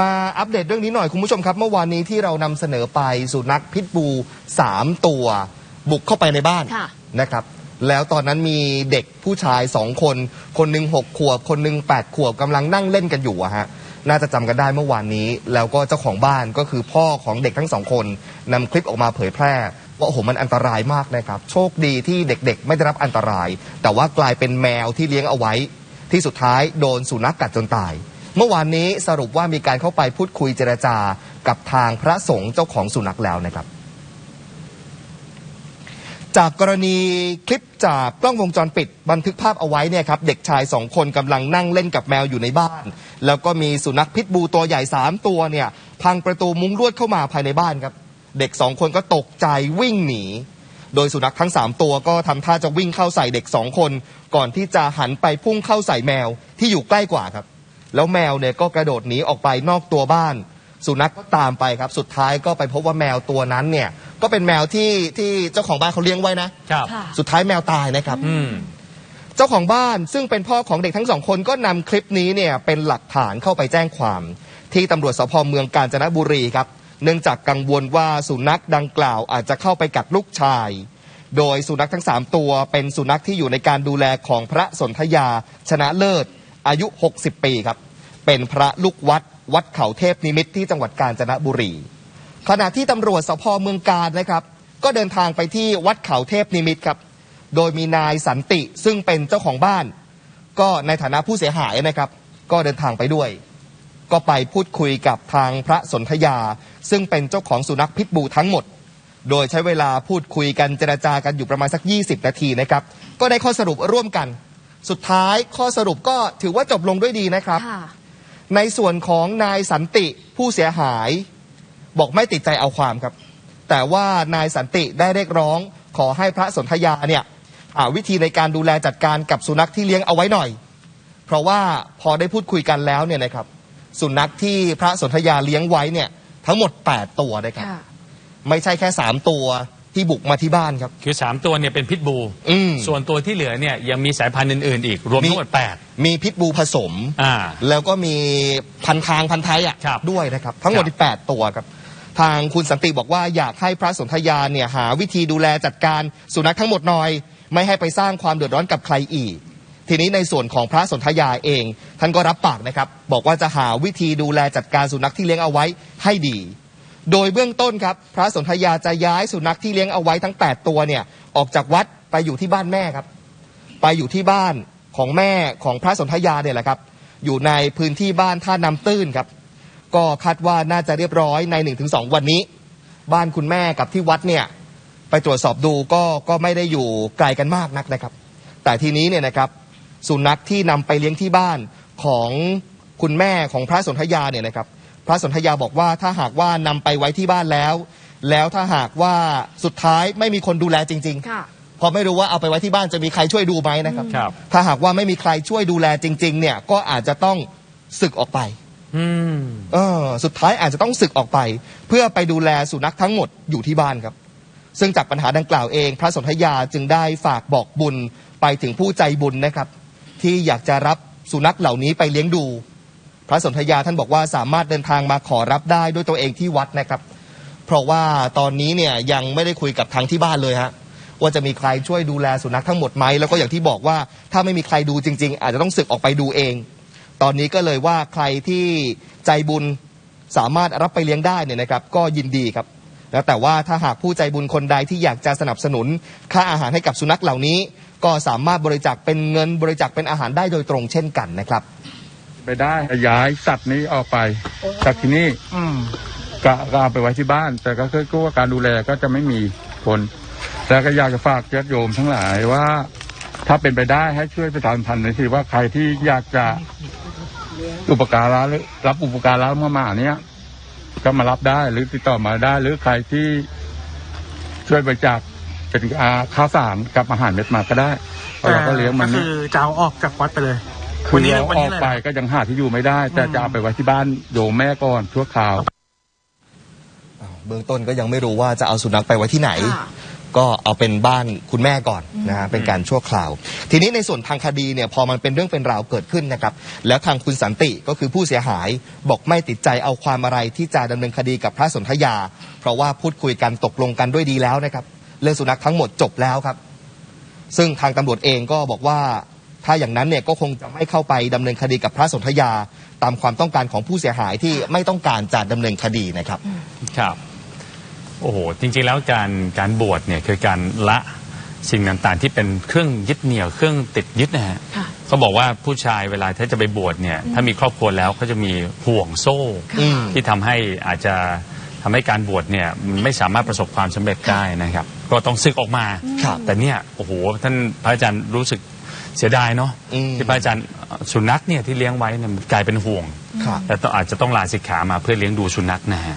มาอัปเดตเรื่องนี้หน่อยคุณผู้ชมครับ เมื่อวานนี้ที่เรานำเสนอไปสุนัขพิษบู3ตัว บุกเข้าไปในบ้านค่ะ นะครับ แล้วตอนนั้นมีเด็กผู้ชายสองคน คนหนึ่งหกขวบ คนหนึ่งแปดขวบกำลังนั่งเล่นกันอยู่อะฮะน่าจะจำกันได้เมื่อวานนี้ แล้วก็เจ้าของบ้านก็คือพ่อของเด็กทั้งสองคนนำคลิปออกมาเผยแพร่ ว่าโอ้โหมันอันตรายมากนะครับโชคดีที่เด็กๆ ไม่ได้รับอันตราย แต่ว่ากลายเป็นแมวที่เลี้ยงเอาไว้ ที่สุดท้ายโดนสุนัขกกัดจนตาย เมื่อวานนี้สรุปว่ามีการเข้าไปพูดคุยเจรจากับทางพระสงฆ์เจ้าของสุนัขแล้วนะครับ จากกรณีคลิปจากกล้องวงจรปิดบันทึกภาพเอาไว้เนี่ยครับเด็กชายสองคนกำลังนั่งเล่นกับแมวอยู่ในบ้าน แล้วก็มีสุนัขพิษบูตัวใหญ่สามตัวเนี่ยพังประตูมุ้งลวดเข้ามาภายในบ้านครับ เด็กสองคนก็ตกใจวิ่งหนีโดยสุนัขทั้ง 3 ตัวก็ทำท่าจะวิ่งเข้าใส่เด็ก 2 คน ก่อนที่จะหันไปพุ่งเข้าใส่แมวที่อยู่ใกล้กว่าครับ แล้วแมวเนี่ยก็กระโดดหนีออกไปนอกตัวบ้าน สุนัขก็ตามไปครับ สุดท้ายก็ไปพบว่าแมวตัวนั้นเนี่ยก็เป็นแมวที่ที่เจ้าของบ้านเขาเลี้ยงไว้นะ ครับ ค่ะ สุดท้ายแมวตายนะครับ อืม เจ้าของบ้านซึ่งเป็นพ่อของเด็กทั้งสองคนก็นำคลิปนี้เนี่ยเป็นหลักฐานเข้าไปแจ้งความ ที่ตำรวจสพเมืองกาญจนบุรีครับ เนื่องจากกังวลว่าสุนัขดังกล่าวอาจจะเข้าไปกัดลูกชาย โดยสุนัขทั้ง 3 ตัวเป็นสุนัขที่อยู่ในการดูแลของพระสนธยาชนะเลิศ อายุ 60 ปีครับ เป็นพระลูกวัดวัดเขาเทพนิมิตรที่จังหวัดกาญจนบุรี ขณะที่ตำรวจสพเมืองกาญนะครับ ก็เดินทางไปที่วัดเขาเทพนิมิตรครับ โดยมีนายสันติซึ่งเป็นเจ้าของบ้าน ก็ในฐานะผู้เสียหายนะครับ ก็เดินทางไปด้วย ก็ไปพูดคุยกับทางพระสนธยา ซึ่งเป็นเจ้าของสุนัขพิษบูทั้งหมด โดยใช้เวลาพูดคุยกันเจรจากันอยู่ประมาณสัก 20 นาทีนะครับ ก็ได้ข้อสรุปร่วมกัน สุดท้ายข้อสรุปก็ถือว่าจบลงด้วยดีนะครับค่ะในส่วนของนายสันติผู้เสียหาย บอกไม่ติดใจเอาความครับ แต่ว่านายสันติได้เรียกร้องขอให้พระสนธยาเนี่ยหาวิธีในการดูแลจัดการกับสุนัขที่เลี้ยงเอาไว้หน่อย เพราะว่าพอได้พูดคุยกันแล้วเนี่ยนะครับ สุนัขที่พระสนธยาเลี้ยงไว้เนี่ยทั้งหมด 8 ตัวนะครับค่ะไม่ใช่แค่ 3 ตัว ที่บุกมาที่บ้านครับ คือ 3 ตัวเนี่ยเป็นพิษบู อืม ส่วนตัวที่เหลือเนี่ยยังมีสายพันธุ์อื่น ๆ อีก รวมทั้งหมด มีพิษบูผสม 8 อ่า แล้วก็มีพันทางพันไทยอะครับด้วยนะครับ ทั้งหมดครับ ที่แปดตัวครับ ทางคุณสันติบอกว่าอยากให้พระสนธยาเนี่ยหาวิธีดูแลจัดการสุนัขทั้งหมดหน่อย ไม่ให้ไปสร้างความเดือดร้อนกับใครอีก ทีนี้ในส่วนของพระสนธยาเอง ท่านก็รับปากนะครับ บอกว่าจะหาวิธีดูแลจัดการสุนัขที่เลี้ยงเอาไว้ให้ดี โดยเบื้องต้นครับ พระสนธยาจะย้ายสุนัขที่เลี้ยงเอาไว้ทั้ง 8 ตัวเนี่ยออกจากวัดไปอยู่ที่บ้านแม่ครับ ไปอยู่ที่บ้านของแม่ของพระสนธยาเนี่ยแหละครับ อยู่ในพื้นที่บ้านท่าน้ำตื้นครับ ก็คาดว่าน่าจะเรียบร้อยใน 1-2 วันนี้ บ้านคุณแม่กับที่วัดเนี่ยไปตรวจสอบดูก็ก็ไม่ได้อยู่ไกลกันมากนักนะครับ แต่ทีนี้เนี่ยนะครับสุนัขที่นำไปเลี้ยงที่บ้านของคุณแม่ของพระสนธยาเนี่ยนะครับ พระสนธยาบอกว่าถ้าหากว่านำไปไว้ที่บ้านแล้ว แล้วถ้าหากว่าสุดท้ายไม่มีคนดูแลจริงๆค่ะเพอไม่รู้ว่าเอาไปไว้ที่บ้านจะมีใครช่วยดูไหมนะครับครับ ถ้าหากว่าไม่มีใครช่วยดูแลจริง ๆ เนี่ยก็อาจจะต้องศึกออกไปอืมเออสุดท้ายอาจจะต้องศึกออกไป เพื่อไปดูแลสุนัขทั้งหมดอยู่ที่บ้านครับ ซึ่งจากปัญหาดังกล่าวเอง พระสนธยาจึงได้ฝากบอกบุญไปถึงผู้ใจบุญนะครับ ที่อยากจะรับสุนัขเหล่านี้ไปเลี้ยงดู พระสนธยาท่านบอกว่าสามารถเดินทางมาขอรับได้ด้วยตัวเองที่วัดนะครับ เพราะว่าตอนนี้เนี่ยยังไม่ได้คุยกับทางที่บ้านเลยฮะว่าจะมีใครช่วยดูแลสุนัขทั้งหมดไหมแล้วก็อย่างที่บอกว่าถ้าไม่มีใครดูจริง ๆ อาจจะต้องสึกออกไปดูเอง ตอนนี้ก็เลยว่าใครที่ใจบุญสามารถรับไปเลี้ยงได้เนี่ยนะครับ ก็ยินดีครับแล้วแต่ว่าถ้าหากผู้ใจบุญคนใดที่อยากจะสนับสนุน ค่าอาหารให้กับสุนัขเหล่านี้ ก็สามารถบริจาคเป็นเงินบริจาคเป็นอาหารได้โดยตรงเช่นกันนะครับ ไปได้ย้ายสัตว์นี้ออกไป จากที่นี่ก็ก็เอาไปไว้ที่บ้าน แต่ก็คือว่าการดูแลก็จะไม่มีผลแล้วก็อยากจะฝากญาติโยมทั้งหลายว่า ถ้าเป็นไปได้ให้ช่วยประชาสัมพันธ์หน่อยสิว่าใครที่อยากจะอุปการะหรือรับอุปการะเมื่อมาเนี้ยก็มารับได้หรือติดต่อมาได้ หรือใครที่ช่วยบริจาคเป็นอาข้าวสารกับอาหารเม็ดมาก็ได้เพราะเราก็เลี้ยงมันก็นี่คือจะเอาออกจากวัดไปเลยคื วันอนี้เราวันอนี้อกเลยไปก็ยังหาที่อยู่ไม่ได้ แต่จะเอาไปไว้ที่บ้านโยมแม่ก่อนชั่วคราวเบื้องต้นก็ยังไม่รู้ว่าจะเอาสุนัขไปไว้ที่ไหนค่ะก็เอาเป็นบ้านคุณแม่ก่อนนะฮะเป็นการชั่วคราว ทีนี้ในส่วนทางคดีเนี่ยพอมันเป็นเรื่องเป็นราวเกิดขึ้นนะครับ แล้วทางคุณสันติก็คือผู้เสียหายบอกไม่ติดใจเอาความอะไรที่จะดำเนินคดีกับพระสนธยา เพราะว่าพูดคุยกันตกลงกันด้วยดีแล้วนะครับ เรื่องสุนัขทั้งหมดจบแล้วครับ ซึ่งทางตำรวจเองก็บอกว่า ถ้าอย่างนั้นเนี่ยก็คงจะไม่เข้าไปดำเนินคดีกับพระสนธยา ตามความต้องการของผู้เสียหายที่ไม่ต้องการจะดำเนินคดีนะครับ ครับ โอ้โห จริงๆ แล้วการการบวชเนี่ยคือการละสิ่งต่างๆ ที่เป็นเครื่องยึดเหนี่ยวเครื่องติดยึดนะฮะค่ะเขาบอกว่าผู้ชายเวลาถ้าจะไปบวชเนี่ยถ้ามีครอบครัวแล้วเขาจะมีห่วงโซ่อืมที่ทำให้อาจจะทำให้การบวชเนี่ยมันไม่สามารถประสบความสำเร็จได้นะครับ ก็ต้องซึกออกมา ครับ แต่เนี่ยโอ้โหท่านพระอาจารย์รู้สึก เสียดายเนาะอืม ที่พระอาจารย์สุนัขเนี่ยที่เลี้ยงไว้เนี่ยมันกลายเป็นห่วง ครับ แต่ต้องอาจจะต้องลาสิกขามาเพื่อเลี้ยงดูสุนัขนะฮะ